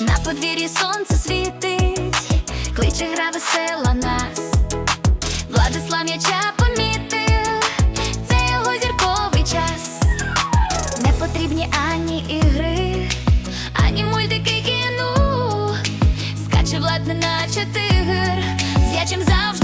На подвір'ї сонце світить, кличе гра весела нас. Владислав м'яча помітив, це його зірковий час. Не потрібні ані ігри, ані мультики кіну, Скаче влад, наче тигр, з ячим завжди